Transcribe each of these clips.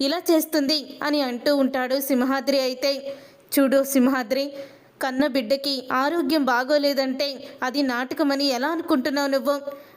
ఇలా చేస్తుంది అని అంటూ ఉంటాడు సింహాద్రి అయితే. చూడు సింహాద్రి కన్న బిడ్డకి ఆరోగ్యం బాగోలేదంటే అది నాటకమని ఎలా అనుకుంటున్నావు నువ్వు?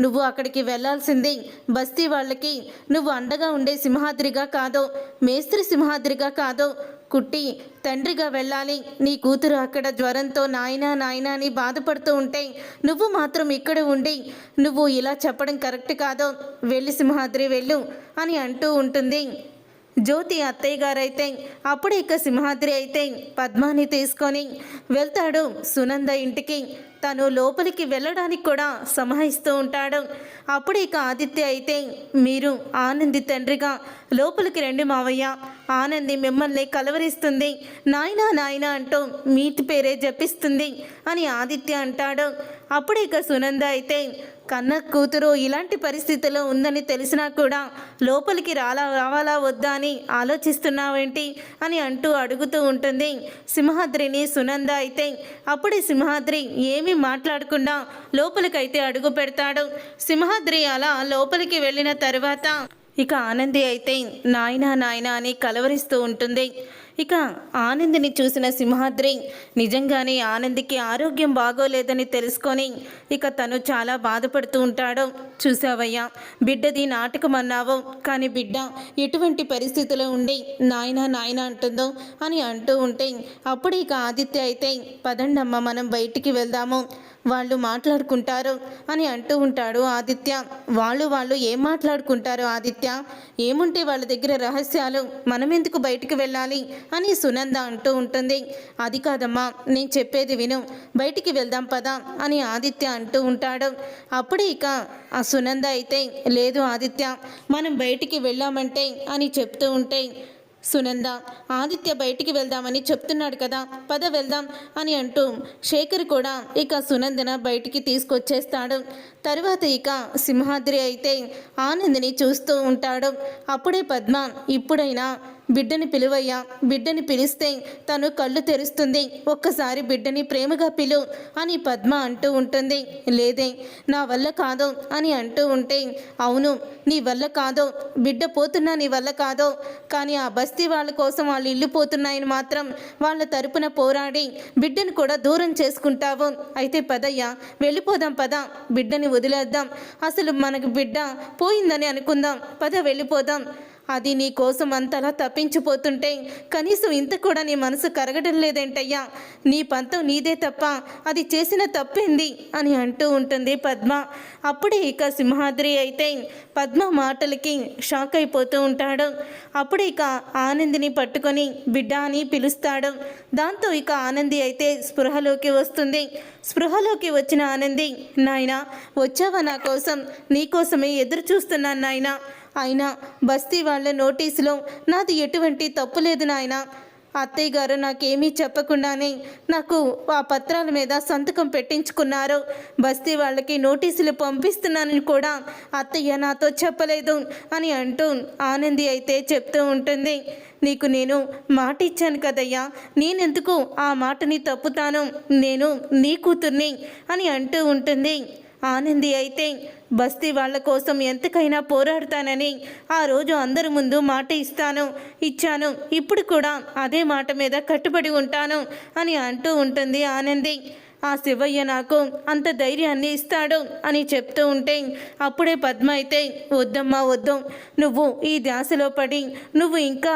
నువ్వు అక్కడికి వెళ్ళాల్సింది బస్తీ వాళ్ళకి. నువ్వు అండగా ఉండే సింహాద్రిగా కాదో మేస్త్రి సింహాద్రిగా కాదో కుట్టి తండ్రిగా వెళ్ళాలి. నీ కూతురు అక్కడ జ్వరంతో నాయనా నాయనా అని బాధపడుతూ ఉంటే నువ్వు మాత్రం ఇక్కడ ఉండి నువ్వు ఇలా చెప్పడం కరెక్ట్ కాదో? వెళ్ళి సింహాద్రి వెళ్ళు అని అంటూ ఉంటుంది. జ్యోతి అత్తయ్య గారైతే అప్పుడే ఇక సింహాద్రి అయితే పద్మాని తీసుకొని వెళ్తాడు సునంద ఇంటికి. తను లోపలికి వెళ్ళడానికి కూడా సమాహిస్తూ ఉంటాడు. అప్పుడు ఇక ఆదిత్య అయితే మీరు ఆనంది తండ్రిగా లోపలికి రండి మావయ్య. ఆనంది మిమ్మల్ని కలవరిస్తుంది. నాయనా నాయనా అంటూ మీటి పేరే జపిస్తుంది అని ఆదిత్య అంటాడు. అప్పుడు ఇక సునంద అయితే కన్న కూతురు ఇలాంటి పరిస్థితిలో ఉందని తెలిసినా కూడా లోపలికి రాలా రావాలా వద్దా అని ఆలోచిస్తున్నావేంటి అని అంటూ అడుగుతూ ఉంటుంది సింహాద్రిని సునంద అయితే. అప్పుడే సింహాద్రి ఏమీ మాట్లాడకుండా లోపలికైతే అడుగు పెడతాడు. సింహాద్రి అలా లోపలికి వెళ్ళిన తర్వాత ఇక ఆనంది అయితే నాయనా నాయనా అని కలవరిస్తూ ఉంటుంది. ఇక ఆనందిని చూసిన సింహాద్రి నిజంగానే ఆనందికి ఆరోగ్యం బాగోలేదని తెలుసుకొని ఇక తను చాలా బాధపడుతూ ఉంటాడు. చూసావయ్యా బిడ్డది నాటకం అన్నావు. కానీ బిడ్డ ఎటువంటి పరిస్థితిలో ఉండి నాయనా నాయనా అంటుందో అని అంటూ ఉంటే అప్పుడు ఇక ఆదిత్య అయితే పదండమ్మ మనం బయటికి వెళ్దాము. వాళ్ళు మాట్లాడుకుంటారు అని అంటూ ఉంటాడు ఆదిత్య. వాళ్ళు వాళ్ళు ఏం మాట్లాడుకుంటారు ఆదిత్య? ఏముంటే వాళ్ళ దగ్గర రహస్యాలు? మనం ఎందుకు బయటికి వెళ్ళాలి? అని సునంద అంటూ ఉంటుంది. అది కాదమ్మా నేను చెప్పేది విను. బయటికి వెళ్దాం పదా అని ఆదిత్య అంటూ ఉంటాడు. అప్పుడే ఇక ఆ సునంద అయితే లేదు ఆదిత్య మనం బయటికి వెళ్ళామంటే అని చెప్తూ ఉంటే సునంద ఆదిత్య బయటికి వెళ్దామని చెప్తున్నాడు కదా పద వెళ్దాం అని అంటూ శేఖర్ కూడా ఇక సునందన బయటికి తీసుకొచ్చేస్తాడు. తర్వాత ఇక సింహాద్రి అయితే ఆనందిని చూస్తూ ఉంటాడు. అప్పుడే పద్మ ఇప్పుడైనా బిడ్డని పిలువయ్యా బిడ్డని పిలిస్తే తను కళ్ళు తెరుస్తుంది. ఒక్కసారి బిడ్డని ప్రేమగా పిలు అని పద్మ అంటూ ఉంటుంది. లేదే నా వల్ల కాదు అని అంటూ ఉంటే అవును నీ వల్ల కాదో బిడ్డ పోతున్నా నీ వల్ల కాదో. కానీ ఆ బస్తీ వాళ్ళ కోసం వాళ్ళు ఇల్లు పోతున్నాయని మాత్రం వాళ్ళ తరపున పోరాడి బిడ్డను కూడా దూరం చేసుకుంటావు. అయితే పదయ్యా వెళ్ళిపోదాం పద బిడ్డని వదిలేద్దాం. అసలు మనకు బిడ్డ పోయిందని అనుకుందాం. పద వెళ్ళిపోదాం. అది నీ కోసం అంతలా తప్పించిపోతుంటే కనీసం ఇంత కూడా నీ మనసు కరగడం లేదేంటయ్యా? నీ పంతం నీదే తప్ప అది చేసిన తప్పేంది? అని అంటూ ఉంటుంది పద్మ. అప్పుడే ఇక సింహాద్రి అయితే పద్మ మాటలకి షాక్ అయిపోతూ ఉంటాడు. అప్పుడు ఇక ఆనందిని పట్టుకొని బిడ్డ అని పిలుస్తాడు. దాంతో ఇక ఆనంది అయితే స్పృహలోకి వస్తుంది. స్పృహలోకి వచ్చిన ఆనంది నాయనా వచ్చావా నా కోసం? నీ కోసమే ఎదురు చూస్తున్నాను నాయనా. అయినా బస్తీ వాళ్ళ నోటీసులో నాది ఎటువంటి తప్పు లేదు నాయన. అత్తయ్య గారు నాకేమీ చెప్పకుండానే నాకు ఆ పత్రాల మీద సంతకం పెట్టించుకున్నారు. బస్తీ వాళ్ళకి నోటీసులు పంపిస్తున్నానని కూడా అత్తయ్య నాతో చెప్పలేదు అని అంటూ ఆనంది అయితే చెప్తూ ఉంటుంది. నీకు నేను మాట ఇచ్చాను కదయ్యా. నేనెందుకు ఆ మాటని తప్పుతాను? నేను నీ కూతుర్ని అని అంటూ ఉంటుంది. ఆనంది అయితే బస్తీ వాళ్ళ కోసం ఎంతకైనా పోరాడతానని ఆ రోజు అందరి ముందు మాట ఇస్తాను ఇచ్చాను. ఇప్పుడు కూడా అదే మాట మీద కట్టుబడి ఉంటాను అని అంటూ ఉంటుంది ఆనంది. ఆ శివయ్య నాకు అంత ధైర్యాన్ని ఇస్తాడు అని చెప్తూ ఉంటే అప్పుడే పద్మ అయితే వద్దమ్మా వద్దు. నువ్వు ఈ ధ్యాసలో పడి నువ్వు ఇంకా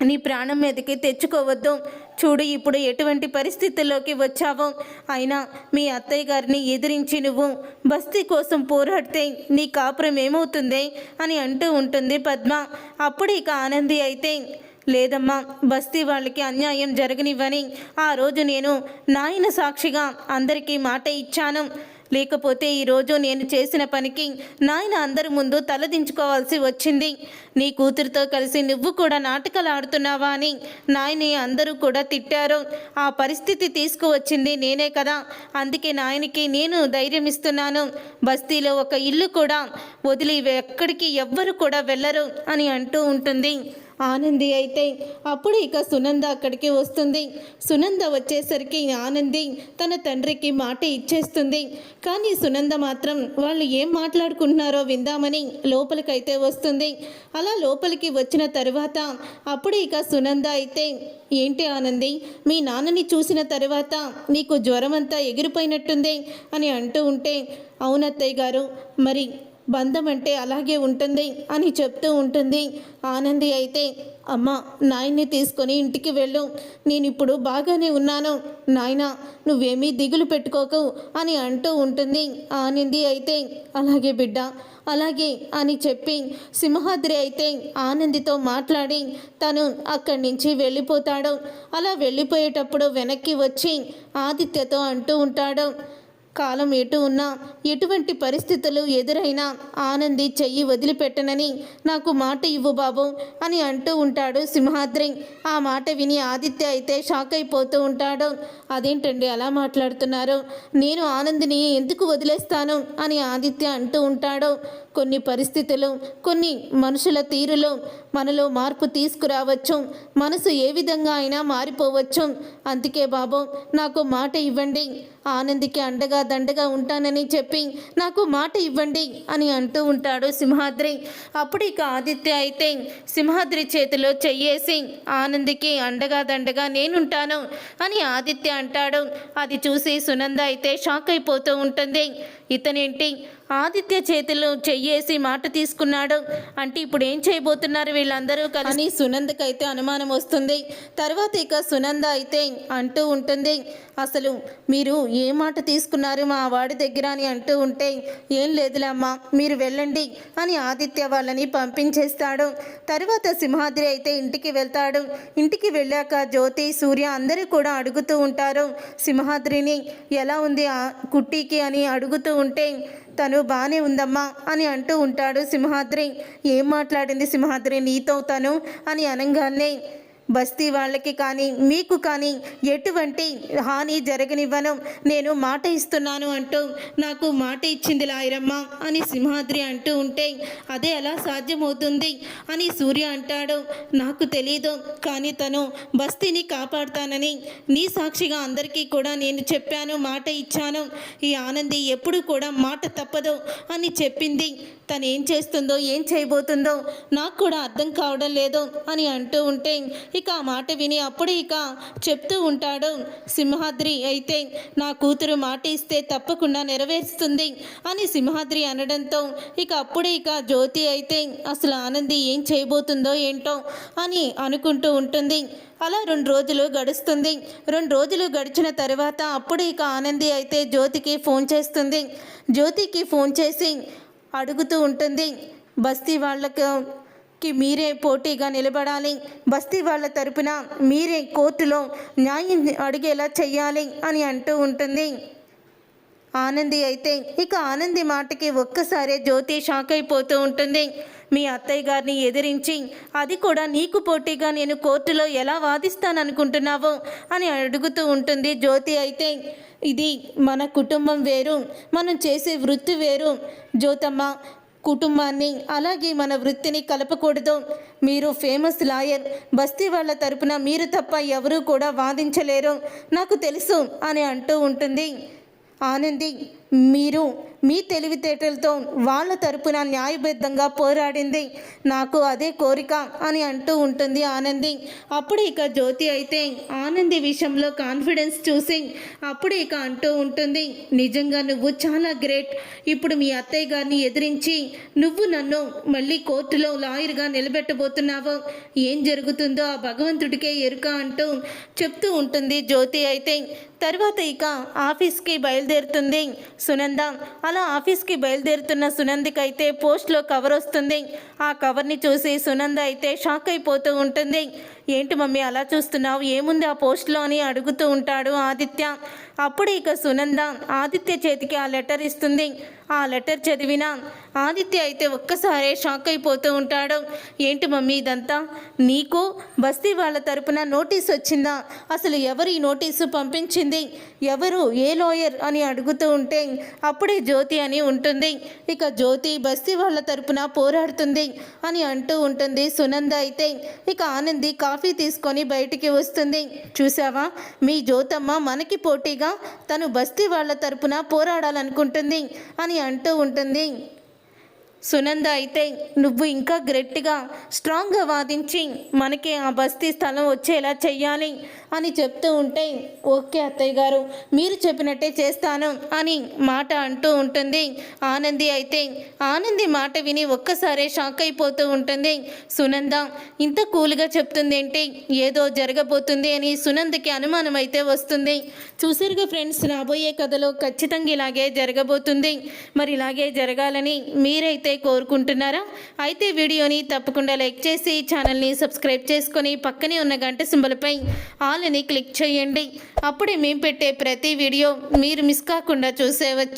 నీ ప్రాణం మీదకి తెచ్చుకోవద్దు. చూడు ఇప్పుడు ఎటువంటి పరిస్థితుల్లోకి వచ్చావో. అయినా మీ అత్తయ్య గారిని ఎదిరించి నువ్వు బస్తీ కోసం పోరాడితే నీ కాపురం ఏమవుతుంది అని అంటూ ఉంటుంది పద్మ. అప్పుడు ఇక ఆనంది అయితే లేదమ్మా బస్తీ వాళ్ళకి అన్యాయం జరగనివ్వని. ఆ రోజు నేను నాయన సాక్షిగా అందరికీ మాట ఇచ్చాను. లేకపోతే ఈరోజు నేను చేసిన పనికి నాయన అందరి ముందు తలదించుకోవాల్సి వచ్చింది. నీ కూతురితో కలిసి నువ్వు కూడా నాటకాలు ఆడుతున్నావా అని నాయని అందరూ కూడా తిట్టారు. ఆ పరిస్థితి తీసుకువచ్చింది నేనే కదా. అందుకే నాయనకి నేను ధైర్యం ఇస్తున్నాను. బస్తీలో ఒక ఇల్లు కూడా వదిలి ఎక్కడికి ఎవ్వరు కూడా వెళ్ళరు అని అంటూ ఉంటుంది. ఆనంది అయితే అప్పుడు ఇక సునంద అక్కడికి వస్తుంది. సునంద వచ్చేసరికి ఆనంది తన తండ్రికి మాట ఇచ్చేస్తుంది. కానీ సునంద మాత్రం వాళ్ళు ఏం మాట్లాడుకుంటున్నారో విందామని లోపలికైతే వస్తుంది. అలా లోపలికి వచ్చిన తరువాత అప్పుడు ఇక సునంద అయితే ఏంటి ఆనంది మీ నాన్నని చూసిన తర్వాత నీకు జ్వరం అంతా ఎగిరిపోయినట్టుంది? అని అంటూ ఉంటే అవునత్తయ్య గారు మరి బంధం అంటే అలాగే ఉంటుంది అని చెప్తూ ఉంటుంది. ఆనంది అయితే అమ్మ నాయన్ని తీసుకొని ఇంటికి వెళ్ళు. నేను ఇప్పుడు బాగానే ఉన్నాను. నాయన నువ్వేమీ దిగులు పెట్టుకోకు అని అంటూ ఉంటుంది. ఆనంది అయితే అలాగే బిడ్డ అలాగే అని చెప్పి సింహాద్రి అయితే ఆనందితో మాట్లాడి తను అక్కడి నుంచి వెళ్ళిపోతాడు. అలా వెళ్ళిపోయేటప్పుడు వెనక్కి వచ్చి ఆదిత్యతో అంటూ ఉంటాడు. కాలం ఎటు ఉన్నా ఎటువంటి పరిస్థితులు ఎదురైనా ఆనంది చెయ్యి వదిలిపెట్టనని నాకు మాట ఇవ్వు బాబు అని అంటూ ఉంటాడు సింహాద్రి. ఆ మాట విని ఆదిత్య అయితే షాక్ అయిపోతూ ఉంటాడు. అదేంటండి అలా మాట్లాడుతున్నారు? నేను ఆనందిని ఎందుకు వదిలేస్తాను? అని ఆదిత్య అంటూ ఉంటాడు. కొన్ని పరిస్థితులు కొన్ని మనుషుల తీరులో మనలో మార్పు తీసుకురావచ్చు. మనసు ఏ విధంగా అయినా మారిపోవచ్చు. అందుకే బాబు నాకు మాట ఇవ్వండి. ఆనందికి అండగా దండగా ఉంటానని చెప్పి నాకు మాట ఇవ్వండి అని అంటూ ఉంటాడు సింహాద్రి. అప్పుడు ఇక ఆదిత్య అయితే సింహాద్రి చేతిలో చెయ్యేసి ఆనందికి అండగా దండగా నేనుంటాను అని ఆదిత్య అంటాడు. అది చూసి సునంద అయితే షాక్ అయిపోతూ ఉంటుంది. ఇతనేంటి? ఆదిత్య చేతిలో చెయ్యేసి మాట తీసుకున్నాడు. అంటే ఇప్పుడు ఏం చేయబోతున్నారు వీళ్ళందరూ కానీ సునందకైతే అనుమానం వస్తుంది. తర్వాత ఇక సునంద అయితే అంటూ ఉంటుంది. అసలు మీరు ఏ మాట తీసుకున్నారు మా వాడి దగ్గర అని అంటూ ఉంటే ఏం లేదులే అమ్మా మీరు వెళ్ళండి అని ఆదిత్య వాళ్ళని పంపించేస్తాడు. తర్వాత సింహాద్రి అయితే ఇంటికి వెళ్తాడు. ఇంటికి వెళ్ళాక జ్యోతి సూర్య అందరూ కూడా అడుగుతూ ఉంటారు. సింహాద్రిని ఎలా ఉంది ఆ కుట్టికి? అని అడుగుతూ ఉంటే తను బాగానే ఉందమ్మా అని అంటూ ఉంటాడు సింహాద్రి. ఏం మాట్లాడింది సింహాద్రి? నీతో తను అని అనగానే బస్తీ వాళ్ళకి కానీ మీకు కానీ ఎటువంటి హాని జరగనివ్వను. నేను మాట ఇస్తున్నాను అంటూ నాకు మాట ఇచ్చింది లాయరమ్మ అని సింహాద్రి అంటూ ఉంటే అదే ఎలా సాధ్యమవుతుంది అని సూర్య అంటాడు. నాకు తెలీదు కానీ తను బస్తీని కాపాడుతానని నీ సాక్షిగా అందరికీ కూడా నేను చెప్పాను మాట ఇచ్చాను. ఈ ఆనంది ఎప్పుడు కూడా మాట తప్పదు అని చెప్పింది. తను ఏం చేస్తుందో ఏం చేయబోతుందో నాకు కూడా అర్థం కావడం లేదు అని అంటూ ఉంటే ఇక ఆ మాట విని అప్పుడు ఇక చెప్తూ ఉంటాడు సింహాద్రి అయితే నా కూతురు మాట ఇస్తే తప్పకుండా నెరవేరుస్తుంది అని సింహాద్రి అనడంతో ఇక అప్పుడే ఇక జ్యోతి అయితే అసలు ఆనంది ఏం చేయబోతుందో ఏంటో అని అనుకుంటూ ఉంటుంది. అలా రెండు రోజులు గడుస్తుంది. రెండు రోజులు గడిచిన తర్వాత అప్పుడు ఇక ఆనంది అయితే జ్యోతికి ఫోన్ చేస్తుంది. జ్యోతికి ఫోన్ చేసి అడుగుతూ ఉంటుంది బస్తీ వాళ్ళకు కి మీరే పోటీగా నిలబడాలి. బస్తీ వాళ్ళ తరపున మీరే కోర్టులో న్యాయం అడిగేలా చెయ్యాలి అని అంటూ ఉంటుంది. ఆనంది అయితే ఇక ఆనంది మాటకి ఒక్కసారే జ్యోతి షాక్ అయిపోతూ ఉంటుంది. మీ అత్తయ్య గారిని ఎదిరించి అది కూడా నీకు పోటీగా నేను కోర్టులో ఎలా వాదిస్తాననుకుంటున్నావు? అని అడుగుతూ ఉంటుంది జ్యోతి అయితే. ఇది మన కుటుంబం వేరు మనం చేసే వృత్తి వేరు. జ్యోతమ్మ కుటుంబాన్ని అలాగే మన వృత్తిని కలపకూడదు. మీరు ఫేమస్ లాయర్ బస్తీ వాళ్ళ తరపున మీరు తప్ప ఎవరూ కూడా వాదించలేరు. నాకు తెలుసు అని అంటూ ఉంటుంది. ఆనంది మీరు మీ తెలివితేటలతో వాళ్ళ తరపున న్యాయబద్ధంగా పోరాడింది. నాకు అదే కోరిక అని అంటూ ఉంటుంది ఆనంది. అప్పుడు ఇక జ్యోతి అయితే ఆనంది విషయంలో కాన్ఫిడెన్స్ చూసి అప్పుడు ఇక అంటూ ఉంటుంది నిజంగా నువ్వు చాలా గ్రేట్ ఇప్పుడు మీ అత్తయ్య గారిని ఎదిరించి నువ్వు నన్ను మళ్ళీ కోర్టులో లాయర్గా నిలబెట్టబోతున్నావు. ఏం జరుగుతుందో ఆ భగవంతుడికే ఎరుక అంటూ చెప్తూ ఉంటుంది జ్యోతి అయితే. తర్వాత ఇక ఆఫీస్కి బయలుదేరుతుంది. సునంద. అలా ఆఫీస్కి బయలుదేరుతున్న సునందికి అయితే పోస్ట్లో కవర్ వస్తుంది. ఆ కవర్ని చూసి సునంద అయితే షాక్ అయిపోతూ ఉంటుంది. ఏంటి మమ్మీ అలా చూస్తున్నావు? ఏముంది ఆ పోస్ట్లో అని అడుగుతూ ఉంటాడు ఆదిత్య. అప్పుడు ఇక సునంద ఆదిత్య చేతికి ఆ లెటర్ ఇస్తుంది. ఆ లెటర్ చదివిన ఆదిత్య అయితే ఒక్కసారే షాక్ అయిపోతూ ఉంటాడు. ఏంటి మమ్మీ ఇదంతా? నీకు బస్తీ వాళ్ళ తరపున నోటీస్ వచ్చిందా? అసలు ఎవరు ఈ నోటీసు పంపించింది? ఎవరు? ఏ లాయర్? అని అడుగుతూ ఉంటే అప్పుడే జ్యోతి అని ఉంటుంది. ఇక జ్యోతి బస్తీ వాళ్ళ తరపున పోరాడుతుంది అని అంటూ ఉంటుంది సునంద అయితే. ఇక ఆనంది కా కాఫీ తీసుకొని బయటికి వస్తుంది. చూసావా మీ జ్యోతమ్మ మనకి పోటీగా తను బస్తీ వాళ్ళ తరపున పోరాడాలనుకుంటుంది అని అంటూ ఉంటుంది. సునంద అయితే నువ్వు ఇంకా గట్టిగా స్ట్రాంగ్గా వాదించి మనకి ఆ బస్తీ స్థలం వచ్చేలా చెయ్యాలి అని చెప్తూ ఉంటే ఓకే అత్తయ్య గారు మీరు చెప్పినట్టే చేస్తాను అని మాట అంటూ ఉంటుంది. ఆనంది అయితే ఆనంది మాట విని ఒక్కసారే షాక్ అయిపోతూ ఉంటుంది. సునంద ఇంత కూల్గా చెప్తుంది ఏంటి? ఏదో జరగబోతుంది అని సునందకి అనుమానం అయితే వస్తుంది. చూసారుగా ఫ్రెండ్స్ రాబోయే కథలో ఖచ్చితంగా ఇలాగే జరగబోతుంది. మరి ఇలాగే జరగాలని మీరైతే కోరుకుంటున్నారా? అయితే వీడియోని తప్పకుండా లైక్ చేసి ఛానల్ని సబ్స్క్రైబ్ చేసుకొని పక్కనే ఉన్న గంట సింబలపై ఆల్ అని క్లిక్ చేయండి. అప్పుడే మేము పెట్టే ప్రతి వీడియో మీరు మిస్ కాకుండా చూసేవచ్చు.